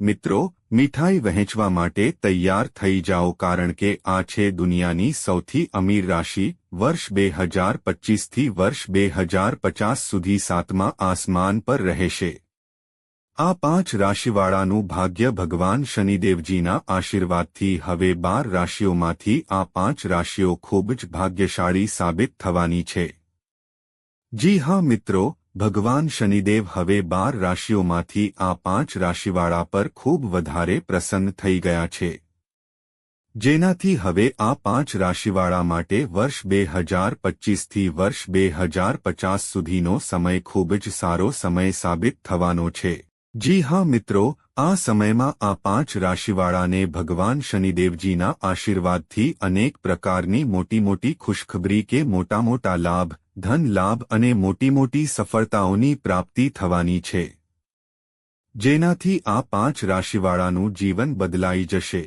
મિત્રો, મીઠાઈ વહેંચવા માટે તૈયાર થઈ જાઓ કારણ કે આ છે દુનિયાની સૌથી અમીર રાશિ, વર્ષ બે હજાર પચીસથી વર્ષ બે હજાર પચાસ સુધી સાતમા આસમાન પર રહેશે. આ પાંચ રાશિવાળાનું ભાગ્ય ભગવાન શનિદેવજીના આશીર્વાદથી હવે બાર રાશિઓમાંથી આ પાંચ રાશિઓ ખૂબ જ ભાગ્યશાળી સાબિત થવાની છે. જી હા મિત્રો ભગવાન શનિદેવ હવે બાર રાશિઓમાંથી આ પાંચ રાશિવાળા પર ખૂબ વધારે પ્રસન્ન થઈ ગયા છે. જેનાથી હવે આ પાંચ રાશિવાળા માટે વર્ષ બે હજાર પચીસથી વર્ષ બે હજાર પચાસ સુધીનો સમય ખૂબ જ સારો સમય સાબિત થવાનો છે. જી હા મિત્રો આ સમયમાં આ પાંચ રાશિવાળાને ભગવાન શનિદેવજીના આશીર્વાદથી અનેક પ્રકારની મોટી મોટી ખુશખબરી કે મોટા મોટા લાભ, ધન લાભ અને મોટી મોટી સફળતાઓની પ્રાપ્તિ થવાની છે. જેનાથી આ પાંચ રાશિવાળાનું જીવન બદલાઈ જશે.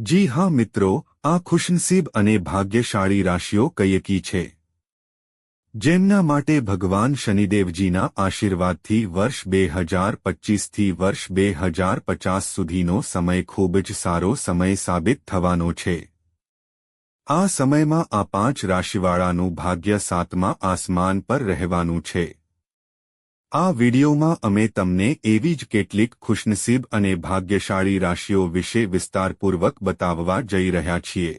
જી હા મિત્રો, આ ખુશનસીબ અને ભાગ્યશાળી રાશિઓ કયકી છે. જેમના માટે ભગવાન શનિદેવજીના આશીર્વાદથી વર્ષ બે હજાર પચીસથી વર્ષ બે હજાર પચાસ સુધીનો સમય ખૂબ જ સારો સમય સાબિત થવાનો છે. આ સમયમાં આ પાંચ રાશિવાળાનું ભાગ્ય સાતમા આસમાન પર રહેવાનું છે. આ વિડિયોમાં અમે તમને એવી જ કેટલીક ખુશનસીબ અને ભાગ્યશાળી રાશિઓ વિશે વિસ્તારપૂર્વક બતાવવા જઈ રહ્યા છીએ.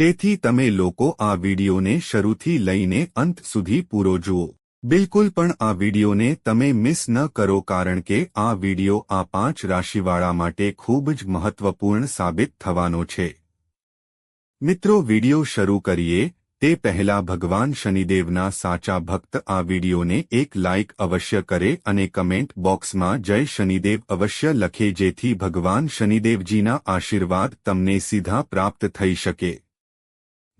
તેથી તમે લોકો આ વિડીયોને શરૂથી લઈને અંત સુધી પૂરો જુઓ. બિલકુલ પણ આ વિડિયોને તમે મિસ ન કરો કારણ કે આ વિડિયો આ પાંચ રાશિવાળા માટે ખૂબ જ મહત્વપૂર્ણ સાબિત થવાનો છે. મિત્રો વિડિયો શરૂ કરીએ, તે પહેલા ભગવાન શનિદેવના સાચા ભક્ત આ વિડિયોને એક લાઇક અવશ્ય કરે અને કમેન્ટ બોક્સમાં જય શનિદેવ અવશ્ય લખે જેથી ભગવાન શનિદેવજીના આશીર્વાદ તમને સીધા પ્રાપ્ત થઈ શકે.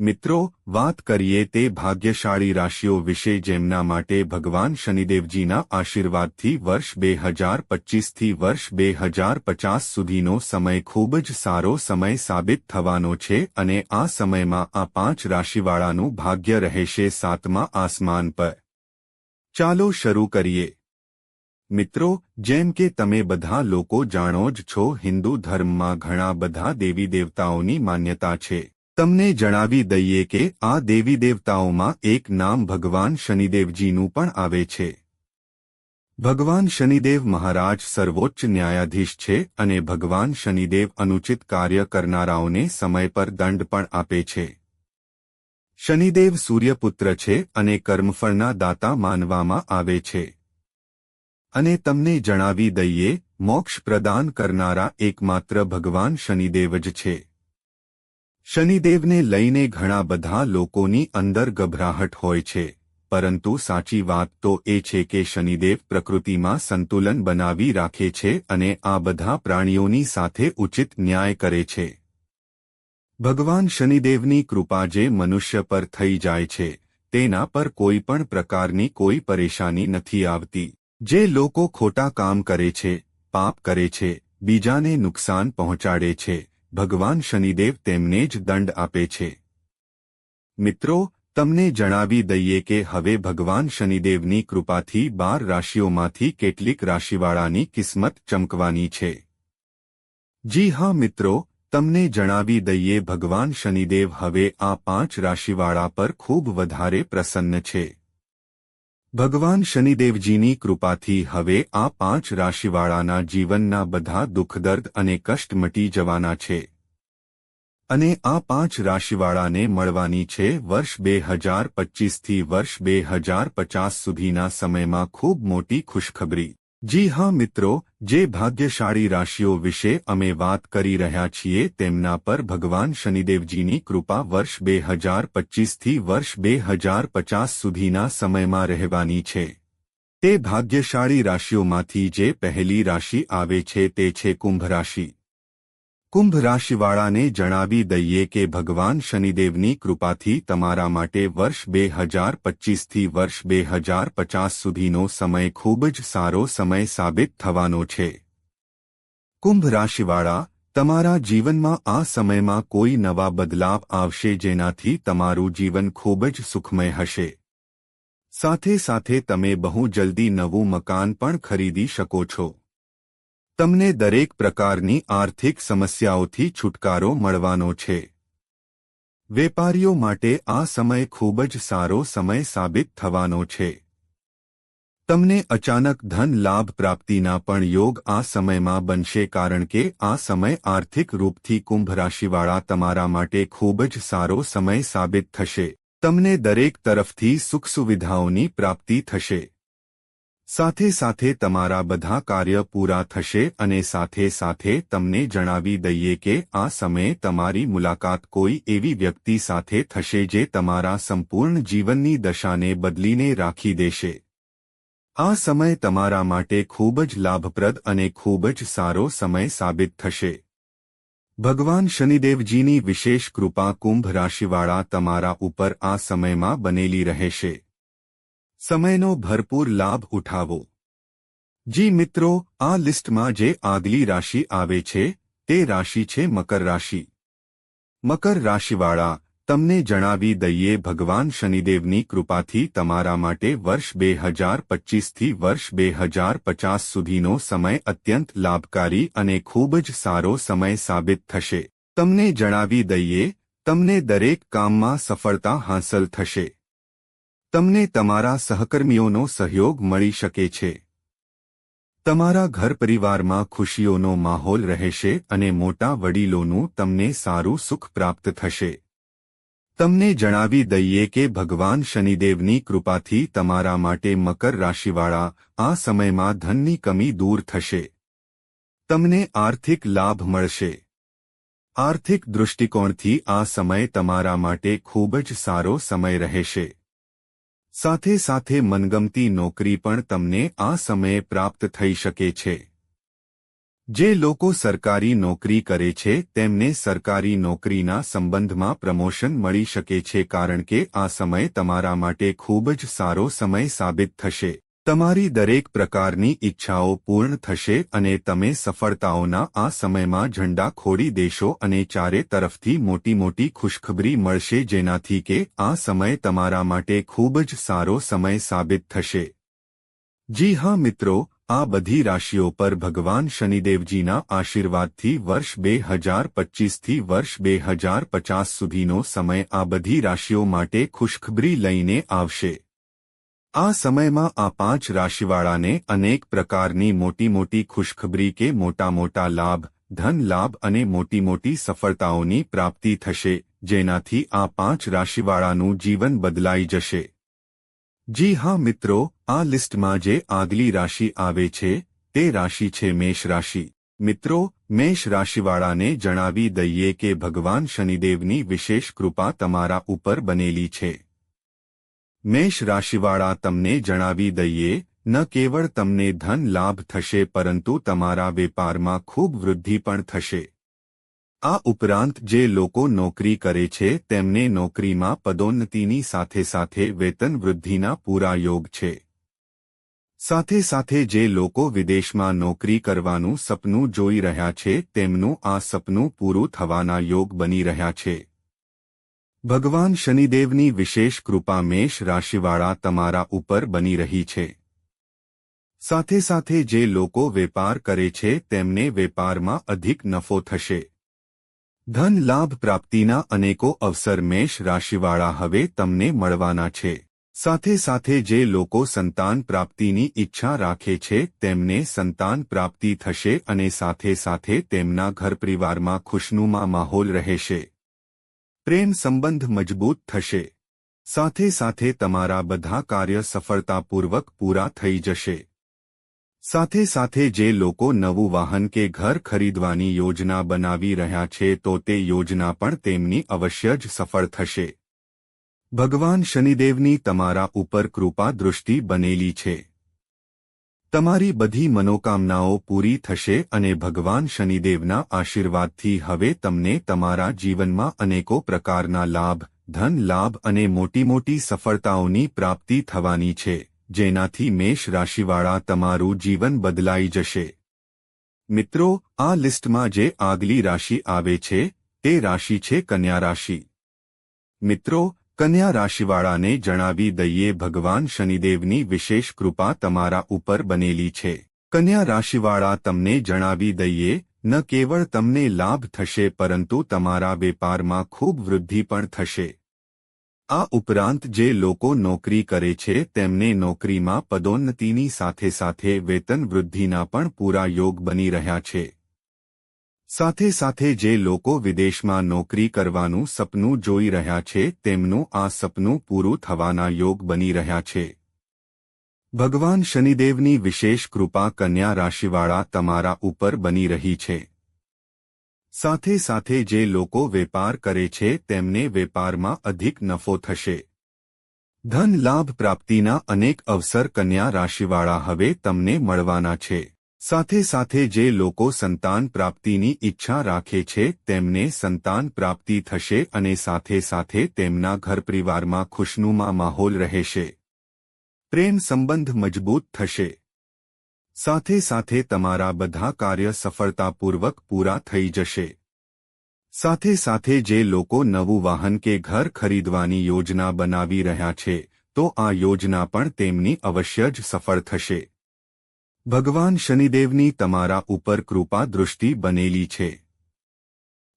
મિત્રો, વાત કરીએ તે ભાગ્યશાળી રાશિઓ વિશે જેમના માટે ભગવાન શનિદેવજીના આશીર્વાદથી વર્ષ બે હજાર પચીસથી વર્ષ બે હજાર પચાસ સુધીનો સમય ખૂબ જ સારો સમય સાબિત થવાનો છે અને આ સમયમાં આ પાંચ રાશિવાળાનું ભાગ્ય રહેશે સાતમા આસમાન પર. ચાલો શરૂ કરીએ. મિત્રો, જેમ કે તમે બધા લોકો જાણો જ છો, હિન્દુ ધર્મમાં ઘણા બધા દેવી દેવતાઓની માન્યતા છે. તમને જણાવી દઈએ કે આ દેવી દેવતાઓમાં એક નામ ભગવાન શનિદેવજીનું પણ આવે છે. ભગવાન શનિદેવ મહારાજ સર્વોચ્ચ ન્યાયાધીશ છે અને ભગવાન શનિદેવ અનુચિત કાર્ય કરનારાઓને સમય પર દંડ પણ આપે છે. શનિદેવ સૂર્યપુત્ર છે અને કર્મફળના દાતા માનવામાં આવે છે. અને તમને જણાવી દઈએ, મોક્ષ પ્રદાન કરનારા એકમાત્ર ભગવાન શનિદેવ જ છે. શનિદેવને લઈને ઘણા બધા લોકોની અંદર ગભરાહટ હોય છે, પરંતુ સાચી વાત તો એ છે કે શનિદેવ પ્રકૃતિમાં સંતુલન બનાવી રાખે છે અને આ બધા પ્રાણીઓની સાથે ઉચિત ન્યાય કરે છે. ભગવાન શનિદેવની કૃપા જે મનુષ્ય પર થઈ જાય છે, તેના પર કોઈ પણ પ્રકારની કોઈ પરેશાની નથી આવતી. જે લોકો ખોટા કામ કરે છે, પાપ કરે છે, બીજાને નુકસાન પહોંચાડે છે ભગવાન શનિદેવ તેમને જ દંડ આપે છે. મિત્રો, તમને જણાવી દઈએ કે હવે ભગવાન શનિદેવની કૃપાથી બાર રાશિઓમાંથી કેટલીક રાશિવાળાની કિસ્મત ચમકવાની છે. જી હા, મિત્રો, તમને જણાવી દઈએ ભગવાન શનિદેવ હવે આ પાંચ રાશિવાળા પર ખૂબ વધારે પ્રસન્ન છે. ભગવાન શનિદેવજીની કૃપાથી હવે આ પાંચ રાશિવાળાના જીવનના બધા દુઃખદર્દ અને કષ્ટ મટી જવાના છે. અને આ પાંચ રાશિવાળાને મળવાની છે વર્ષ બે હજાર પચીસથી વર્ષ બે હજાર પચાસ સુધીના સમયમાં ખૂબ મોટી ખુશખબરી. જી હા મિત્રો જે ભાગ્યશાળી રાશિઓ વિશે અમે વાત કરી રહ્યા છીએ તેમના પર ભગવાન શનિદેવજીની કૃપા વર્ષ બે હજાર પચીસથી વર્ષ બે હજાર પચાસ સુધીના સમયમાં રહેવાની છે. તે ભાગ્યશાળી રાશિઓમાંથી જે પહેલી રાશિ આવે છે તે છે કુંભ રાશિ. કુંભ રાશિવાળાને જણાવી દઈએ કે ભગવાન શનિદેવની કૃપાથી તમારા માટે વર્ષ બે હજાર પચીસથી વર્ષ બે હજાર પચાસ સુધીનો સમય ખૂબ જ સારો સમય સાબિત થવાનો છે. કુંભ રાશિવાળા, તમારા જીવનમાં આ સમયમાં કોઈ નવા બદલાવ આવશે જેનાથી તમારું જીવન ખૂબ જ સુખમય હશે. સાથે સાથે તમે બહુ જલ્દી નવું મકાન પણ ખરીદી શકો છો. તમને દરેક પ્રકારની આર્થિક સમસ્યાઓથી છુટકારો મળવાનો છે. વેપારીઓ માટે આ સમય ખૂબ જ સારો સમય સાબિત થવાનો છે. તમને અચાનક ધન લાભ પ્રાપ્તિના પણ યોગ આ સમયમાં બનશે કારણ કે આ સમય આર્થિક રૂપથી કુંભ રાશિવાળા તમારા માટે ખૂબ જ સારો સમય સાબિત થશે. તમને દરેક તરફથી સુખ સુવિધાઓની પ્રાપ્તિ થશે. સાથે સાથે તમારા બધા કાર્ય પૂરા થશે અને સાથે સાથે તમને જણાવી દઈએ કે આ સમયે તમારી મુલાકાત કોઈ એવી વ્યક્તિ સાથે થશે જે તમારા સંપૂર્ણ જીવનની દશાને બદલીને રાખી દેશે. આ સમય તમારા માટે ખૂબ જ લાભપ્રદ અને ખૂબ જ સારો સમય સાબિત થશે. ભગવાન શનિદેવજીની વિશેષ કૃપા કુંભ રાશિવાળા તમારા ઉપર આ સમયમાં બનેલી રહેશે. સમયનો ભરપૂર લાભ ઉઠાવો. જી મિત્રો, આ લિસ્ટમાં જે આગલી રાશિ આવે છે, તે રાશિ છે મકર રાશિ. મકર રાશિવાળા, તમને જણાવી દઈએ ભગવાન શનિદેવની કૃપાથી તમારા માટે વર્ષ બે હજાર પચ્ચીસથી વર્ષ બે હજાર પચાસ સુધીનો સમય અત્યંત લાભકારી અને ખૂબ જ સારો સમય સાબિત થશે. તમને જણાવી દઈએ, તમને દરેક કામમાં સફળતા હાંસલ થશે. તમને તમારા સહકર્મીઓનો સહયોગ મળી શકે છે. તમારા ઘર પરિવારમાં ખુશીઓનો માહોલ રહેશે અને મોટા વડીલોનું તમને સારું સુખ પ્રાપ્ત થશે. તમને જણાવી દઈએ કે ભગવાન શનિદેવની કૃપાથી તમારા માટે મકર રાશિવાળા આ સમયમાં ધનની કમી દૂર થશે. તમને આર્થિક લાભ મળશે. આર્થિક દૃષ્ટિકોણથી આ સમય તમારા માટે ખૂબ જ સારો સમય રહેશે. સાથે સાથે મનગમતી નોકરી પણ તમને આ સમયે પ્રાપ્ત થઈ શકે છે. જે લોકો સરકારી નોકરી કરે છે, તેમને સરકારી નોકરીના સંબંધમાં પ્રમોશન મળી શકે છે કારણ કે આ સમય તમારા માટે ખૂબ જ સારો સમય સાબિત થશે. તમારી દરેક પ્રકારની ઈચ્છાઓ પૂર્ણ થશે અને તમે સફળતાઓના આ સમયમાં ઝંડા ખોડી દેશો અને ચારે તરફથી મોટી મોટી ખુશખબરી મળશે જેનાથી કે આ સમય તમારા માટે ખૂબ જ સારો સમય સાબિત થશે. જી હા મિત્રો, આ બધી રાશિઓ પર ભગવાન શનિદેવજીના આશીર્વાદથી વર્ષ બે હજાર પચ્ચીસથી વર્ષ બે હજાર પચાસ સુધીનો સમય આ બધી રાશિઓ માટે ખુશખબરી લઈને આવશે. આ સમયમાં આ પાંચ રાશિવાળાને અનેક પ્રકારની મોટી મોટી ખુશખબરી કે મોટા મોટા લાભ, ધન લાભ અને મોટી મોટી સફળતાઓની પ્રાપ્તિ થશે, જેનાથી આ પાંચ રાશિવાળાનું જીવન બદલાઈ જશે. જી હા મિત્રો, આ લિસ્ટમાં જે આગલી રાશિ આવે છે, તે રાશિ છે મેષ રાશિ. મિત્રો, મેષ રાશિવાળાને જણાવી દઈએ કે ભગવાન શનિદેવની વિશેષ કૃપા તમારા ઉપર બનેલી છે. મેષ રાશિવાળા તમને જણાવી દઈએ, ન કેવળ તમને ધન લાભ થશે પરંતુ તમારા વેપારમાં ખૂબ વૃદ્ધિ પણ થશે. આ ઉપરાંત જે લોકો નોકરી કરે છે, તેમને નોકરીમાં પદોન્નતિની સાથે સાથે વેતન વૃદ્ધિના પૂરા યોગ છે. સાથે સાથે જે લોકો વિદેશમાં નોકરી કરવાનું સપનું જોઈ રહ્યા છે, તેમનું આ સપનું પૂરું થવાના યોગ બની રહ્યા છે. ભગવાન શનિદેવની વિશેષ કૃપા મેષ રાશિવાળા તમારા ઉપર બની રહી છે. સાથે સાથે જે લોકો વેપાર કરે છે તેમને વેપારમાં અધિક નફો થશે. ધન લાભ પ્રાપ્તિના અનેકો અવસર મેષ રાશિવાળા હવે તમને મળવાના છે. સાથે સાથે જે લોકો સંતાન પ્રાપ્તિની ઈચ્છા રાખે છે તેમને સંતાન પ્રાપ્તિ થશે અને સાથે સાથે તેમના ઘર પરિવારમાં ખુશનુમા માહોલ રહેશે. પ્રેમ સંબંધ મજબૂત થશે. સાથે સાથે તમારા બધા કાર્ય સફળતાપૂર્વક પૂરા થઈ જશે. સાથે સાથે જે લોકો નવું વાહન કે ઘર ખરીદવાની યોજના બનાવી રહ્યા છે તો તે યોજના પણ તેમની અવશ્ય જ સફળ થશે. ભગવાન શનિદેવની તમારા ઉપર કૃપા દૃષ્ટિ બનેલી છે. તમારી બધી મનોકામનાઓ પૂરી થશે અને ભગવાન શનિદેવના આશીર્વાદથી હવે તમને તમારા જીવનમાં અનેકો પ્રકારના લાભ, ધન લાભ અને મોટી મોટી સફળતાઓની પ્રાપ્તિ થવાની છે, જેનાથી મેષ રાશિવાળા તમારું જીવન બદલાઈ જશે. મિત્રો, આ લિસ્ટમાં જે આગલી રાશિ આવે છે, તે રાશિ છે કન્યા રાશિ. મિત્રો કન્યા રાશિવાળાને જણાવી દઈએ, ભગવાન શનિદેવની વિશેષ કૃપા તમારા ઉપર બનેલી છે. કન્યા રાશિવાળા તમને જણાવી દઈએ, ન કેવળ તમને લાભ થશે, પરંતુ તમારા વેપારમાં ખૂબ વૃદ્ધિ પણ થશે. આ ઉપરાંત જે લોકો નોકરી કરે છે, તેમને નોકરીમાં પદોન્નતિની સાથે સાથે વેતન વૃદ્ધિના પણ પૂરા યોગ બની રહ્યા છે. સાથે સાથે જે લોકો વિદેશમાં નોકરી કરવાનું સપનું જોઈ રહ્યા છે, તેમનું આ સપનું પૂરું થવાના યોગ બની રહ્યા છે. ભગવાન શનિદેવની વિશેષ કૃપા કન્યા રાશિવાળા તમારા ઉપર બની રહી છે. સાથે સાથે જે લોકો વેપાર કરે છે, તેમને વેપારમાં અધિક નફો થશે. ધન લાભ પ્રાપ્તિના અનેક અવસર કન્યા રાશિવાળા હવે તમને મળવાના છે. સાથે સાથે જે લોકો સંતાન પ્રાપ્તિની ઈચ્છા રાખે છે, તેમને સંતાન પ્રાપ્તિ થશે અને સાથે સાથે તેમના ઘર પરિવારમાં ખુશનુમા માહોલ રહેશે. પ્રેમ સંબંધ મજબૂત થશે. સાથે સાથે તમારા બધા કાર્ય સફળતાપૂર્વક પૂરા થઈ જશે. સાથે સાથે જે લોકો નવું વાહન કે ઘર ખરીદવાની યોજના બનાવી રહ્યા છે, તો આ યોજના પણ તેમની અવશ્ય જ સફળ થશે. ભગવાન શનિદેવની તમારા ઉપર કૃપા દૃષ્ટિ બનેલી છે.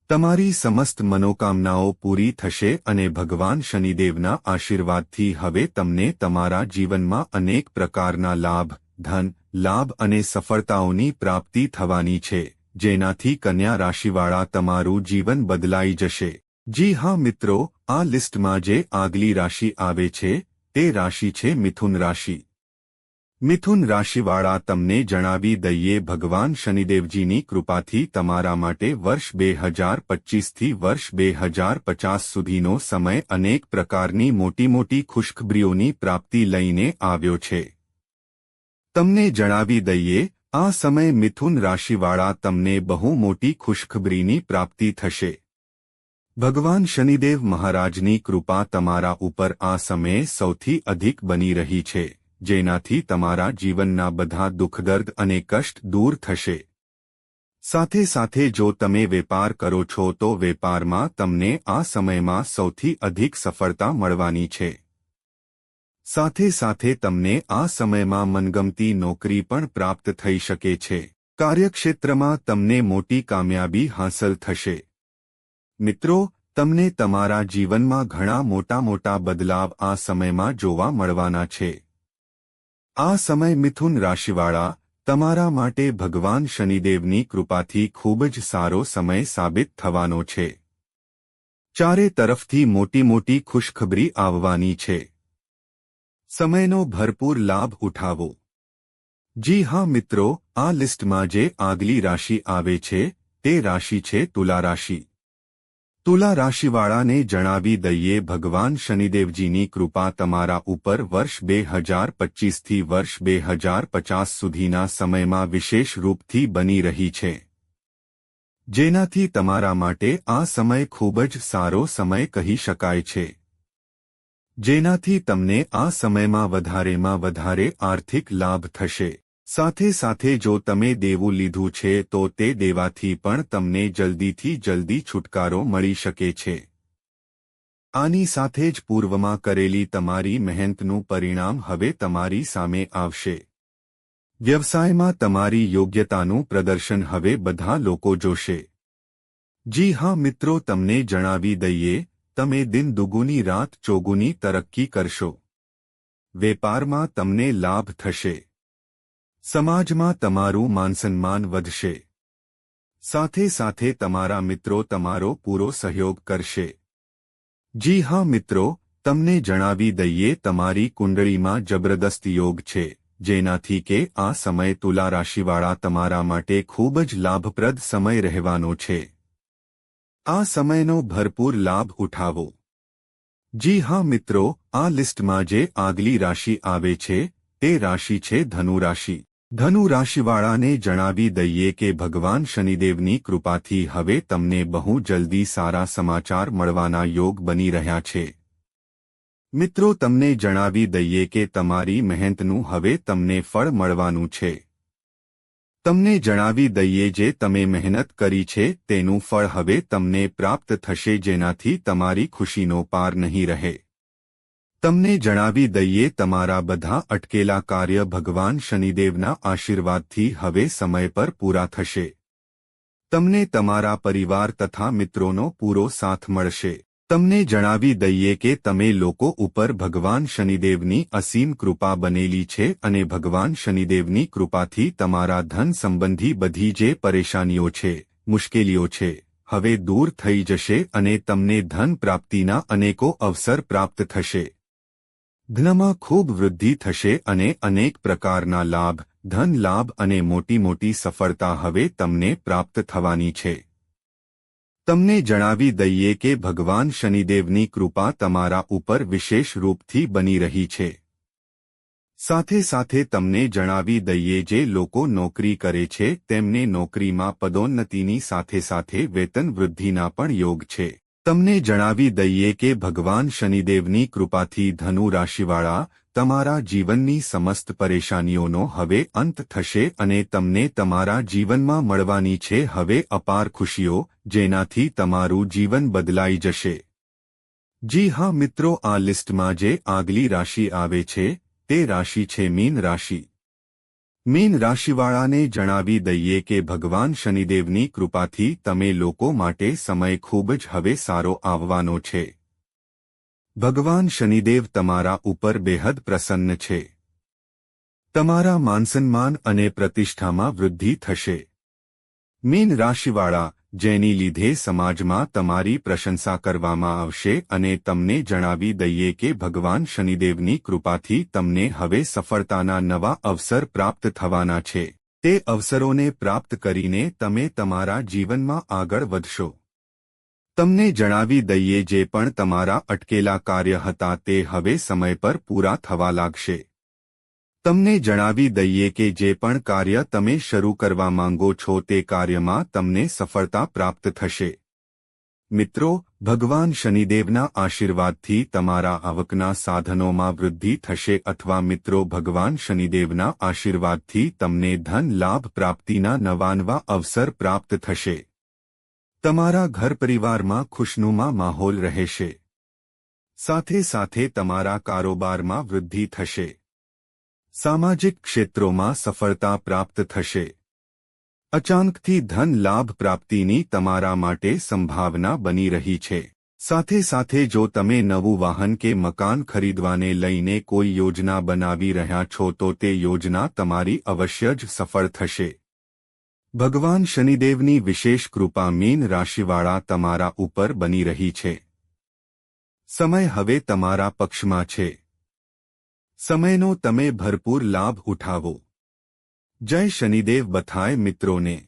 તમારી સમસ્ત મનોકામનાઓ પૂરી થશે અને ભગવાન શનિદેવના આશીર્વાદથી હવે તમને તમારા જીવનમાં અનેક પ્રકારના લાભ, ધન, લાભ અને સફળતાઓની પ્રાપ્તિ થવાની છે, જેનાથી કન્યા રાશિવાળા તમારું જીવન બદલાઈ જશે. જી હા મિત્રો, આ લિસ્ટમાં જે આગલી રાશિ આવે છે, તે રાશિ છે મિથુન રાશિ. મિથુન રાશિવાળા તમને જણાવી દઈએ, ભગવાન શનિદેવજીની કૃપાથી તમારા માટે વર્ષ બે હજાર પચ્ચીસથી વર્ષ બે હજાર પચાસ સુધીનો સમય અનેક પ્રકારની મોટી મોટી ખુશખબરીઓની પ્રાપ્તિ લઈને આવ્યો છે. તમને જણાવી દઈએ, આ સમય મિથુન રાશિવાળા તમને બહુ મોટી ખુશખબરીની પ્રાપ્તિ થશે. ભગવાન શનિદેવ મહારાજની કૃપા તમારા ઉપર આ સમયે સૌથી અધિક બની રહી છે. જેનાથી તમારા જીવનના બધા દુઃખદર્દ અને કષ્ટ દૂર થશે. સાથે સાથે જો તમે વેપાર કરો છો, તો વેપારમાં તમને આ સમયમાં સૌથી અધિક સફળતા મળવાની છે. સાથે સાથે તમને આ સમયમાં મનગમતી નોકરી પણ પ્રાપ્ત થઈ શકે છે. કાર્યક્ષેત્રમાં તમને મોટી કામયાબી હાંસલ થશે. મિત્રો, તમને તમારા જીવનમાં ઘણા મોટા મોટા બદલાવ આ સમયમાં જોવા મળવાના છે. આ સમય મિથુન રાશિવાળા તમારા માટે ભગવાન શનિદેવની કૃપાથી ખૂબ જ સારો સમય સાબિત થવાનો છે. ચારે તરફથી મોટી મોટી ખુશખબરી આવવાની છે. સમયનો ભરપૂર લાભ ઉઠાવો. જી હા મિત્રો, આ લિસ્ટમાં જે આગલી રાશિ આવે છે, તે રાશિ છે તુલા રાશિ. તુલા રાશિવાળાને જણાવી દઈએ, ભગવાન શનિદેવજીની કૃપા તમારા ઉપર વર્ષ બે હજાર પચ્ચીસથી વર્ષ બે હજાર પચાસ સુધીના સમયમાં વિશેષ રૂપથી બની રહી છે. જેનાથી તમારા માટે આ સમય ખૂબ જ સારો સમય કહી શકાય છે. જેનાથી તમને આ સમયમાં વધારેમાં વધારે આર્થિક લાભ થશે. સાથે સાથે જો તમે દેવું લીધું છે, તો તે દેવાથી પણ તમને જલ્દીથી જલ્દી છુટકારો મળી શકે છે. આની સાથે જ પૂર્વમાં કરેલી તમારી મહેનતનું પરિણામ હવે તમારી સામે આવશે. વ્યવસાયમાં તમારી યોગ્યતાનું પ્રદર્શન હવે બધા લોકો જોશે. જી હા, મિત્રો, તમને જણાવી દઈએ, તમે દિન દુગુની રાત ચોગુની તરક્કી કરશો. વેપારમાં તમને લાભ થશે. સમાજમાં તમારું માનસન્માન વધશે. સાથે સાથે તમારા મિત્રો તમારો પૂરો સહયોગ કરશે. જી હા મિત્રો, તમને જણાવી દઈએ તમારી કુંડળીમાં જબરદસ્ત યોગ છે, જેનાથી કે આ સમય તુલા રાશિવાળા તમારા માટે ખૂબ જ લાભપ્રદ સમય રહેવાનો છે. આ સમયનો ભરપૂર લાભ ઉઠાવો. જી હા મિત્રો, આ લિસ્ટમાં જે આગલી રાશિ આવે છે, તે રાશિ છે ધનુ રાશિ ધનુ રાશિવાળાને જણાવી દઈએ કે ભગવાન શનિદેવની કૃપાથી હવે તમને બહુ જલ્દી સારા સમાચાર મળવાના યોગ બની રહ્યા છે. મિત્રો, તમને જણાવી દઈએ કે તમારી મહેનતનું હવે તમને ફળ મળવાનું છે. તમને જણાવી દઈએ જે તમે મહેનત કરી છે, તેનું ફળ હવે તમને પ્રાપ્ત થશે જેનાથી તમારી ખુશીનો પાર નહીં રહે. તમને જણાવી દઈએ, તમારા બધા અટકેલા કાર્ય ભગવાન શનિદેવના આશીર્વાદથી હવે સમય પર પૂરા થશે. તમને તમારા પરિવાર તથા મિત્રોનો પૂરો સાથ મળશે. તમને જણાવી દઈએ કે તમે લોકો ઉપર ભગવાન શનિદેવની અસીમ કૃપા બનેલી છે અને ભગવાન શનિદેવની કૃપાથી તમારા ધન સંબંધી બધી જે પરેશાનીઓ છે, મુશ્કેલીઓ છે, હવે દૂર થઈ જશે અને તમને ધન પ્રાપ્તિના અનેકો અવસર પ્રાપ્ત થશે. ધનમાં ખૂબ વૃદ્ધિ થશે અને અનેક પ્રકારના લાભ, ધન લાભ અને મોટી મોટી સફળતા હવે તમને પ્રાપ્ત થવાની છે. તમને જણાવી દઈએ કે ભગવાન શનિદેવની કૃપા તમારા ઉપર વિશેષ રૂપથી બની રહી છે. સાથે સાથે તમને જણાવી દઈએ જે લોકો નોકરી કરે છે, તેમને નોકરીમાં પદોન્નતિની સાથે સાથે વેતન વૃદ્ધિના પણ યોગ છે. તમને જણાવી દઈએ કે ભગવાન શનિદેવની કૃપાથી ધનુ રાશિવાળા તમારા જીવનની સમસ્ત પરેશાનીઓનો હવે અંત થશે અને તમને તમારા જીવનમાં મળવાની છે હવે અપાર ખુશીઓ, જેનાથી તમારું જીવન બદલાઈ જશે. જી હા મિત્રો, આ લિસ્ટમાં જે આગલી રાશિ આવે છે, તે રાશિ છે મીન રાશિ. મીન રાશિવાળાને જણાવી દઈએ કે ભગવાન શનિદેવની કૃપાથી તમે લોકો માટે સમય ખૂબ જ હવે સારો આવવાનો છે. ભગવાન શનિદેવ તમારા ઉપર બેહદ પ્રસન્ન છે. તમારા માનસન્માન અને પ્રતિષ્ઠામાં વૃદ્ધિ થશે. મીન રાશિવાળા જેની લીધે સમાજમાં તમારી પ્રશંસા કરવામાં આવશે અને તમને જણાવી દઈએ કે ભગવાન શનિદેવની કૃપાથી તમને હવે સફળતાના નવા અવસર પ્રાપ્ત થવાના છે. તે અવસરોને પ્રાપ્ત કરીને તમે તમારા જીવનમાં આગળ વધશો. તમને જણાવી દઈએ જે પણ તમારા અટકેલા કાર્ય હતા તે હવે સમય પર પૂરા થવા લાગશે. તમને જણાવી દઈએ કે જે પણ કાર્ય તમે શરૂ કરવા માંગો છો તે કાર્યમાં તમને સફળતા પ્રાપ્ત થશે. મિત્રો, ભગવાન શનિદેવના આશીર્વાદથી તમારા આવકના સાધનોમાં વૃદ્ધિ થશે અથવા મિત્રો, ભગવાન શનિદેવના આશીર્વાદથી તમને ધન લાભ પ્રાપ્તિના નવા નવા અવસર પ્રાપ્ત થશે. તમારા ઘર પરિવારમાં ખુશનુમા માહોલ રહેશે. સાથે સાથે તમારા કારોબારમાં વૃદ્ધિ થશે. સામાજિક ક્ષેત્રોમાં સફળતા પ્રાપ્ત થશે. અચાનકથી ધન લાભ પ્રાપ્તિની તમારા માટે સંભાવના બની રહી છે. સાથે સાથે જો તમે નવું વાહન કે મકાન ખરીદવાને લઈને કોઈ યોજના બનાવી રહ્યા છો તો તે યોજના તમારી અવશ્ય જ સફળ થશે. ભગવાન શનિદેવની વિશેષ કૃપા મીન રાશિવાળા તમારા ઉપર બની રહી છે. સમય હવે તમારા પક્ષમાં છે. સમયનો તમે ભરપૂર લાભ ઉઠાવો. જય શનિદેવ બથાય મિત્રોને.